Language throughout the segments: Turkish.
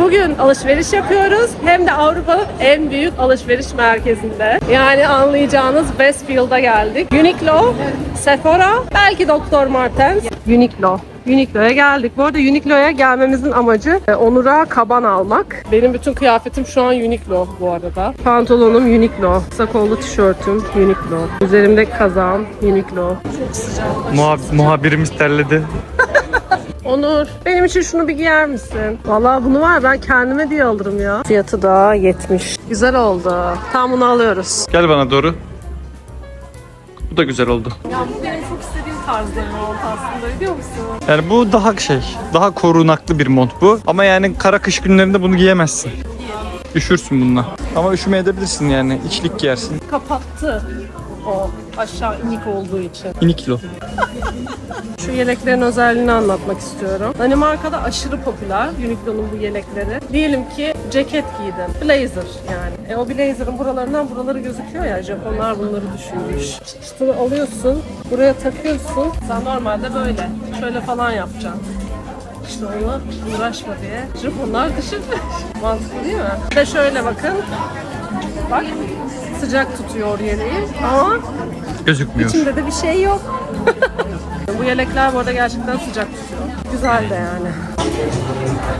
Bugün alışveriş yapıyoruz. Hem de Avrupa'nın en büyük alışveriş merkezinde. Yani anlayacağınız Westfield'a geldik. Uniqlo, Sephora, belki Dr. Martens. Uniqlo. Uniqlo'ya geldik. Bu arada Uniqlo'ya gelmemizin amacı e, Onur'a kaban almak. Benim bütün kıyafetim şu an Uniqlo bu arada. Pantolonum Uniqlo. Kısa kollu tişörtüm Uniqlo. Üzerimdeki kazağım Uniqlo. Çok sıcak. Muhab- muhabirimiz terledi. Onur, benim için şunu bir giyer misin? Vallahi bunu var ben kendime diye alırım ya. Fiyatı da 70. Güzel oldu. Tam bunu alıyoruz. Gel bana doğru. Bu da güzel oldu. Ya bu benim çok istediğim tarzda bir mont aslında biliyor musun? Yani bu daha şey, daha korunaklı bir mont bu. Ama yani kara kış günlerinde bunu giyemezsin. Üşürsün bununla. Ama üşümeye edebilirsin yani. İçlik giyersin. Kapattı o aşağı inik olduğu için. İni kilo. Şu yeleklerin özelliğini anlatmak istiyorum. Danimarka'da aşırı popüler Uniqlo'nun bu yelekleri. Diyelim ki ceket giydin. Blazer yani. E o blazer'ın buralarından buraları gözüküyor ya. Japonlar bunları düşünmüş. Çıtını alıyorsun, buraya takıyorsun. Sen normalde böyle, şöyle falan yapacaksın. İşte onu uğraşma diye. Japonlar düşünmüş. Mantıklı değil mi? De şöyle bakın. Bak sıcak tutuyor yeleği ama Gözükmüyor. İçinde de bir şey yok. bu yelekler bu arada gerçekten sıcak tutuyor. Güzel de yani.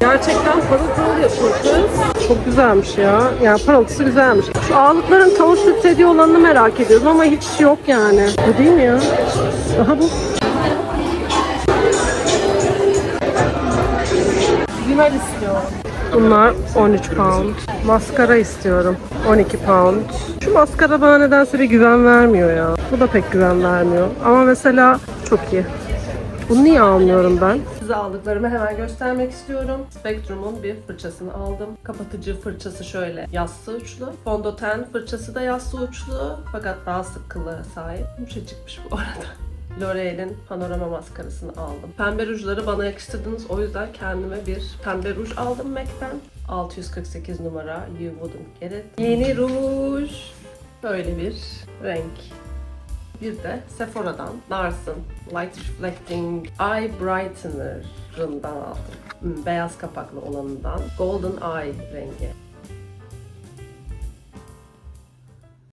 Gerçekten parıl parıl yapıyor kız. Çok güzelmiş ya. Yani parıltısı güzelmiş. Şu ağlıkların tavuk süt hediye olanını merak ediyorum ama hiç yok yani. Bu değil mi ya? Aha bu. Rimel istiyorum. Bunlar 13 pound. Maskara istiyorum. 12 pound. Şu maskara bana nedense bir güven vermiyor ya. Bu da pek güven vermiyor. Ama mesela çok iyi. Bunu niye almıyorum ben? Size aldıklarımı hemen göstermek istiyorum. Spectrum'un bir fırçasını aldım. Kapatıcı fırçası şöyle yassı uçlu. Fondöten fırçası da yassı uçlu. Fakat daha sık kılığa sahip. Yumuşacıkmış bu arada. L'Oreal'in panorama maskarasını aldım. Pembe rujları bana yakıştırdınız. O yüzden kendime bir pembe ruj aldım MAC'ten. 648 numara You Wouldn't Get It. Yeni ruj. Böyle bir renk. Bir de Sephora'dan Nars'ın Light Reflecting Eye Brightener'ından aldım. Hmm, Beyaz kapaklı olanından. Golden Eye rengi.